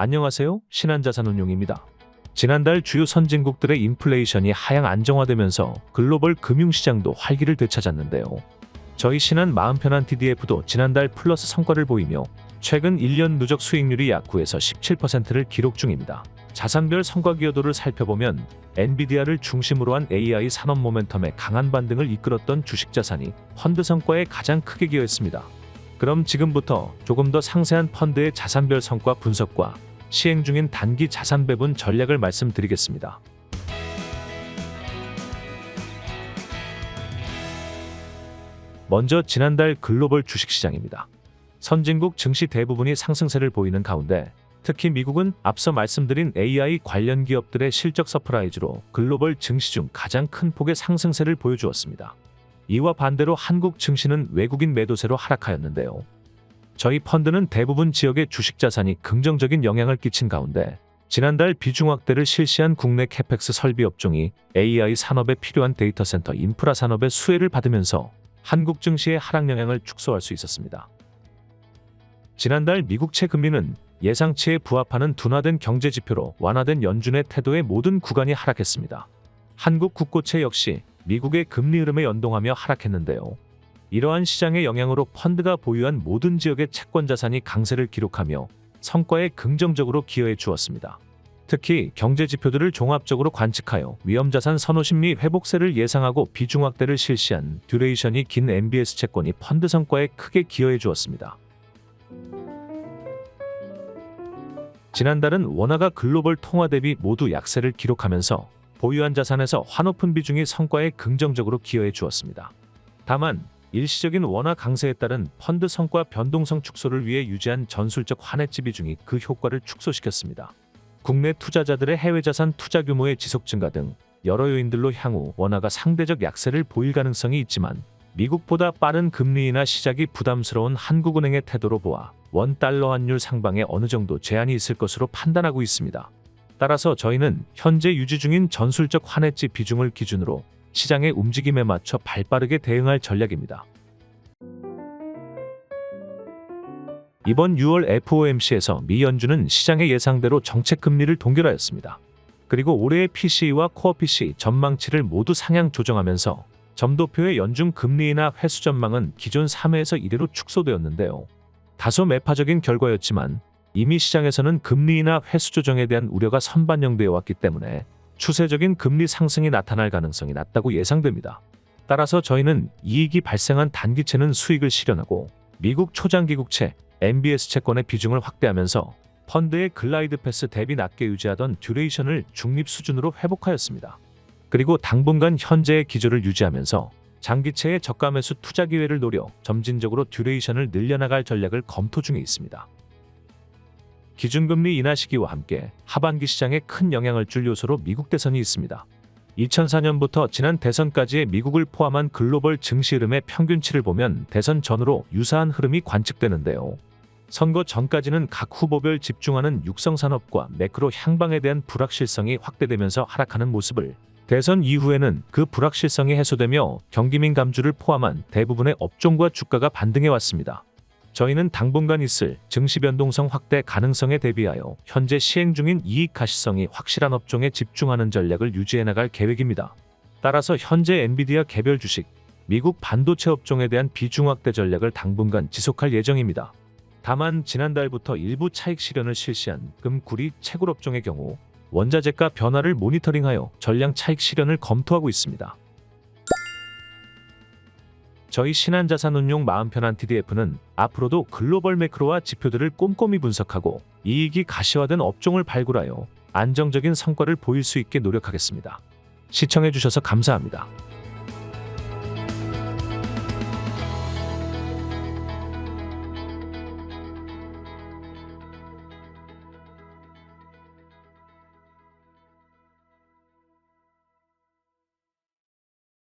안녕하세요. 신한자산운용입니다. 지난달 주요 선진국들의 인플레이션이 하향 안정화되면서 글로벌 금융시장도 활기를 되찾았는데요. 저희 신한 마음 편한 TDF도 지난달 플러스 성과를 보이며 최근 1년 누적 수익률이 약 9에서 17%를 기록 중입니다. 자산별 성과 기여도를 살펴보면 엔비디아를 중심으로 한 AI 산업 모멘텀의 강한 반등을 이끌었던 주식 자산이 펀드 성과에 가장 크게 기여했습니다. 그럼 지금부터 조금 더 상세한 펀드의 자산별 성과 분석과 시행 중인 단기 자산 배분 전략을 말씀드리겠습니다. 먼저 지난달 글로벌 주식시장입니다. 선진국 증시 대부분이 상승세를 보이는 가운데 특히 미국은 앞서 말씀드린 AI 관련 기업들의 실적 서프라이즈로 글로벌 증시 중 가장 큰 폭의 상승세를 보여주었습니다. 이와 반대로 한국 증시는 외국인 매도세로 하락하였는데요. 저희 펀드는 대부분 지역의 주식 자산이 긍정적인 영향을 끼친 가운데 지난달 비중 확대를 실시한 국내 캐펙스 설비 업종이 AI 산업에 필요한 데이터 센터 인프라 산업의 수혜를 받으면서 한국 증시의 하락 영향을 축소할 수 있었습니다. 지난달 미국채 금리는 예상치에 부합하는 둔화된 경제 지표로 완화된 연준의 태도의 모든 구간이 하락했습니다. 한국 국고채 역시 미국의 금리 흐름에 연동하며 하락했는데요. 이러한 시장의 영향으로 펀드가 보유한 모든 지역의 채권 자산이 강세를 기록하며 성과에 긍정적으로 기여해 주었습니다. 특히 경제 지표들을 종합적으로 관측하여 위험 자산 선호 심리 회복세를 예상하고 비중 확대를 실시한 듀레이션이 긴 MBS 채권이 펀드 성과에 크게 기여해 주었습니다. 지난달은 원화가 글로벌 통화 대비 모두 약세를 기록하면서 보유한 자산에서 환오픈 비중이 성과에 긍정적으로 기여해 주었습니다. 다만 일시적인 원화 강세에 따른 펀드 성과 변동성 축소를 위해 유지한 전술적 환해지 비중이 그 효과를 축소시켰습니다. 국내 투자자들의 해외 자산 투자 규모의 지속 증가 등 여러 요인들로 향후 원화가 상대적 약세를 보일 가능성이 있지만 미국보다 빠른 금리 인하 시작이 부담스러운 한국은행의 태도로 보아 원 달러 환율 상방에 어느 정도 제한이 있을 것으로 판단하고 있습니다. 따라서 저희는 현재 유지 중인 전술적 환해지 비중을 기준으로 시장의 움직임에 맞춰 발빠르게 대응할 전략입니다. 이번 6월 FOMC에서 미 연준은 시장의 예상대로 정책 금리를 동결하였습니다. 그리고 올해의 PCE와 코어 PCE 전망치를 모두 상향 조정하면서 점도표의 연중 금리 인하 회수 전망은 기존 3회에서 1회로 축소되었는데요. 다소 매파적인 결과였지만 이미 시장에서는 금리 인하 회수 조정에 대한 우려가 선반영되어 왔기 때문에 추세적인 금리 상승이 나타날 가능성이 낮다고 예상됩니다. 따라서 저희는 이익이 발생한 단기채는 수익을 실현하고 미국 초장기 국채 MBS 채권의 비중을 확대하면서 펀드의 글라이드 패스 대비 낮게 유지하던 듀레이션을 중립 수준으로 회복하였습니다. 그리고 당분간 현재의 기조를 유지하면서 장기채의 저가 매수 투자 기회를 노려 점진적으로 듀레이션을 늘려나갈 전략을 검토 중에 있습니다. 기준금리 인하 시기와 함께 하반기 시장에 큰 영향을 줄 요소로 미국 대선이 있습니다. 2004년부터 지난 대선까지의 미국을 포함한 글로벌 증시 흐름의 평균치를 보면 대선 전후로 유사한 흐름이 관측되는데요. 선거 전까지는 각 후보별 집중하는 육성산업과 매크로 향방에 대한 불확실성이 확대되면서 하락하는 모습을 대선 이후에는 그 불확실성이 해소되며 경기민 감주를 포함한 대부분의 업종과 주가가 반등해 왔습니다. 저희는 당분간 있을 증시 변동성 확대 가능성에 대비하여 현재 시행 중인 이익 가시성이 확실한 업종에 집중하는 전략을 유지해 나갈 계획입니다. 따라서 현재 엔비디아 개별 주식, 미국 반도체 업종에 대한 비중 확대 전략을 당분간 지속할 예정입니다. 다만 지난달부터 일부 차익 실현을 실시한 금, 구리, 채굴 업종의 경우 원자재가 변화를 모니터링하여 전량 차익 실현을 검토하고 있습니다. 저희 신한자산운용 마음 편한 TDF는 앞으로도 글로벌 매크로와 지표들을 꼼꼼히 분석하고 이익이 가시화된 업종을 발굴하여 안정적인 성과를 보일 수 있게 노력하겠습니다. 시청해주셔서 감사합니다.